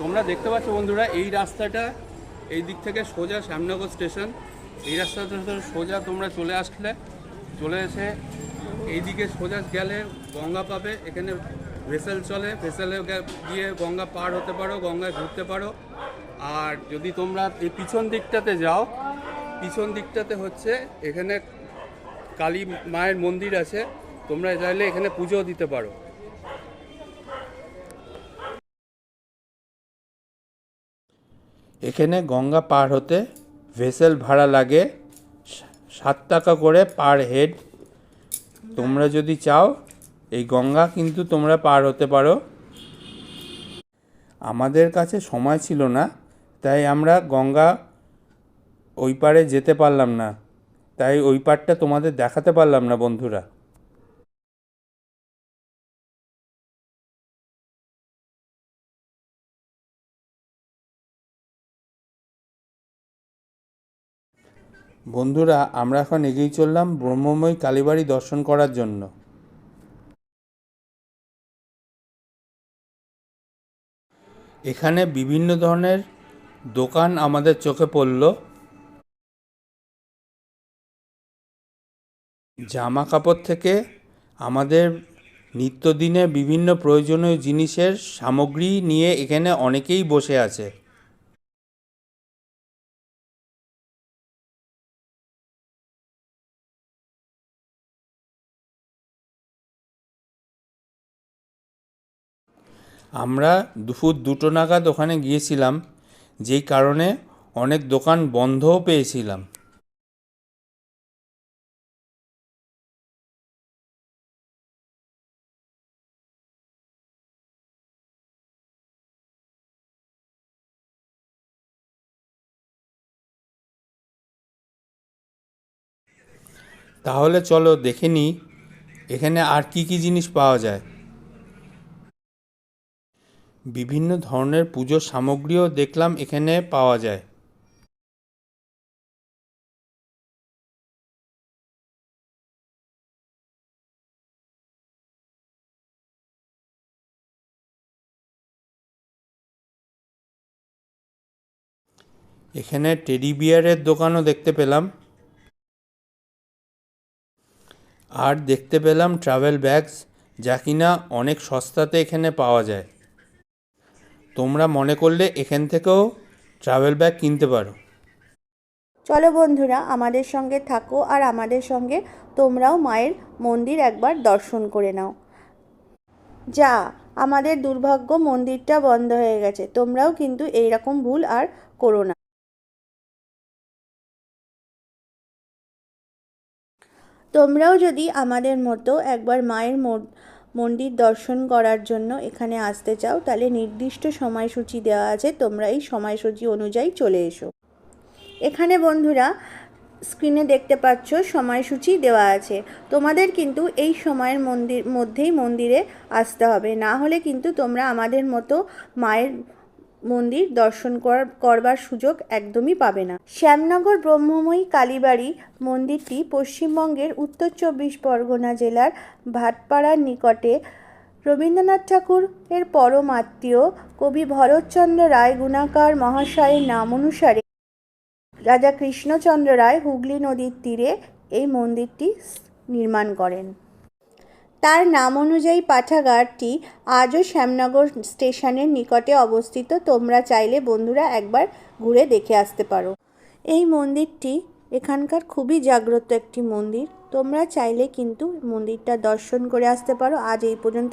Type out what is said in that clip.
তোমরা দেখতে পাচ্ছ বন্ধুরা, এই রাস্তাটা এই দিক থেকে সোজা শ্যামনগর স্টেশন। এই রাস্তাটা সোজা তোমরা চলে আসলে, চলে এসে এইদিকে সোজা গেলে গঙ্গা পাবে। এখানে ভেসেল চলে, ভেসেলে গিয়ে গঙ্গা পার হতে পারো, গঙ্গায় ঘুরতে পারো। আর যদি তোমরা এই পিছন দিকটাতে যাও, পিছন দিকটাতে হচ্ছে এখানে কালী মায়ের মন্দির আছে, তোমরা চাইলে এখানে পুজো দিতে পারো। এখানে গঙ্গা পার হতে ভেসেল ভাড়া লাগে সাত টাকা করে পার হেড তোমরা যদি চাও, এই গঙ্গা কিন্তু তোমরা পার হতে পারো। আমাদের কাছে সময় ছিল না, তাই আমরা গঙ্গা ওই পারে যেতে পারলাম না। তাই ওই পারটা তোমাদের দেখাতে পারলাম না, বন্ধুরা। বন্ধুরা, আমরা এখন এগিয়ে চললাম ব্রহ্মময় কালীবাড়ি দর্শন করার জন্য। এখানে বিভিন্ন ধরনের দোকান আমাদের চোখে পড়ল। জামা কাপড় থেকে আমাদের নিত্যদিনে বিভিন্ন প্রয়োজনীয় জিনিসের সামগ্রী নিয়ে এখানে অনেকেই বসে আছে। আমরা দুপুর দুটো নাগাদ ওখানে গিয়েছিলাম, যেই কারণে অনেক দোকান বন্ধও পেয়েছিলাম। তাহলে চলো দেখে নিই, এখানে আর কি কি জিনিস পাওয়া যায়। বিভিন্ন ধরনের পুজোর সামগ্রীও দেখলাম এখানে পাওয়া যায়। এখানে টেডি বিয়ারের দোকানও দেখতে পেলাম। আর দেখতে পেলাম ট্রাভেল ব্যাগস, যা কিনা অনেক সস্তাতে এখানে পাওয়া যায়। তোমরা মনে করলে এখান থেকেও ট্রাভেল ব্যাগ কিনতে পারো। চলো বন্ধুরা, আমাদের সঙ্গে থাকো আর আমাদের সঙ্গে তোমরাও মায়ের মন্দির একবার দর্শন করে নাও। যা, আমাদের দুর্ভাগ্য মন্দিরটা বন্ধ হয়ে গেছে, তোমরাও কিন্তু এই রকম ভুল আর করো না। তোমরাও যদি আমাদের মতো একবার মায়ের মন্দির দর্শন করার জন্য এখানে আসতে চাও, তাহলে নির্দিষ্ট সময়সূচি দেওয়া আছে, তোমরা এই সময়সূচি অনুযায়ী চলে এসো। এখানে বন্ধুরা স্ক্রিনে দেখতে পাচ্ছ সময়সূচি দেওয়া আছে। তোমাদের কিন্তু এই সময়ের মন্দির, মধ্যেই মন্দিরে আসতে হবে। না হলে কিন্তু তোমরা আমাদের মতো মায়ের মন্দির দর্শন কর- করবার সুযোগ একদমই পাবে না। শ্যামনগর ব্রহ্মময়ী কালীবাড়ি মন্দিরটি পশ্চিমবঙ্গের উত্তর চব্বিশ পরগনা জেলার ভাটপাড়ার নিকটে রবীন্দ্রনাথ ঠাকুর এর পরম আত্মীয় কবি ভরতচন্দ্র রায় গুণাকার মহাশয়ের নাম অনুসারে রাজা কৃষ্ণচন্দ্র রায় হুগলি নদীর তীরে এই মন্দিরটি নির্মাণ করেন। তার নাম অনুযায়ী পাঠাগারটি আজও শ্যামনগর স্টেশনের নিকটে অবস্থিত। তোমরা চাইলে বন্ধুরা একবার ঘুরে দেখে আসতে পারো। এই মন্দিরটি এখানকার খুবই জাগ্রত একটি মন্দির। তোমরা চাইলে কিন্তু মন্দিরটা দর্শন করে আসতে পারো। আজ এই পর্যন্ত